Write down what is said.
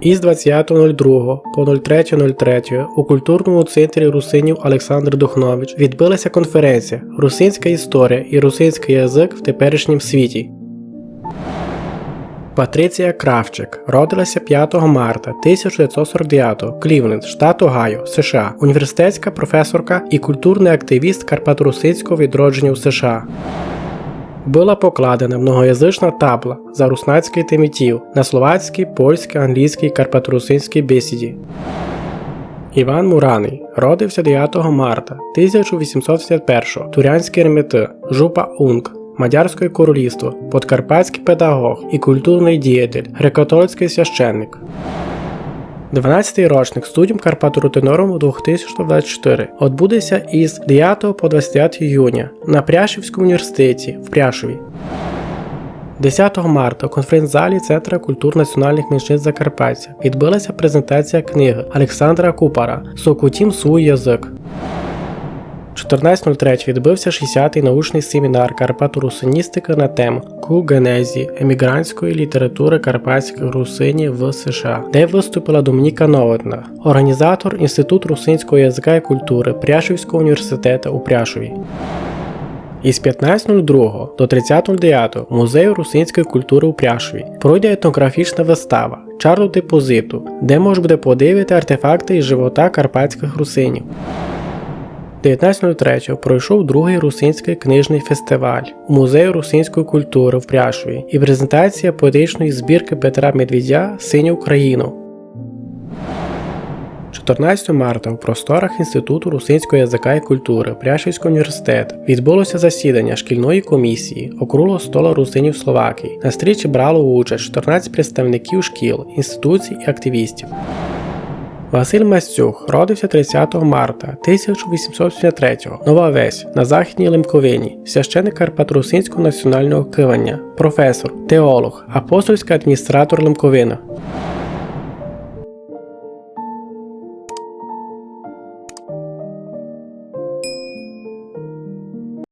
Із 20.02 по 03.03 у культурному центрі русинів Олександр Духнович відбилася конференція Русинська історія і русинський язик в теперішнім світі. Патриція Кравчик родилася 5 марта 1949 Клівленд, штат Огайо, США, університетська професорка і культурний активіст Карпаторусинського відродження у США. Була покладена многоязична табла за руснацький тимітів на словацькій, польській, англійській карпаторусинській бесіді. Іван Мураний родився 9 марта 1851 Турянський ремети, Жупа Унг, Мадярське королівство, подкарпатський педагог і культурний діятель, греко-католицький священник. 12-й рочник студіум Карпаторутиноруму 2024 відбудеться із 9 по 20 юня на Пряшівському університеті в Пряшові. 10 марта у конференц-залі Центра культур національних меншин Закарпаття відбилася презентація книги Олександра Купара Сокутім свій язик. 14.03 відбився 60-й научний семінар Карпаторусиністика на тему Ку-генезі емігрантської літератури карпатських русинів в США, де виступила Домініка Новотна, організатор Інститут русинського язика і культури Пряшівського університету у Пряшові. Із 15.02 до 30.09 у музею русинської культури у Пряшові пройде етнографічна вистава Чарлу депозиту, де можна буде подивити артефакти із живота карпатських русинів. 19.03 пройшов другий русинський книжний фестиваль у музею русинської культури в Пряшові і презентація поетичної збірки Петра Медведя Синю Україну. 14 марта у просторах Інституту русинського язика і культури Пряшівського університету відбулося засідання шкільної комісії округлого столу русинів Словакії. На стрічі брало участь 14 представників шкіл, інституцій і активістів. Василь Мастюх родився 30 марта 1873 Нова Весь на Західній Лемковині, священик Карпатрусинського національного кивання, професор, теолог, апостольський адміністратор Лемковина.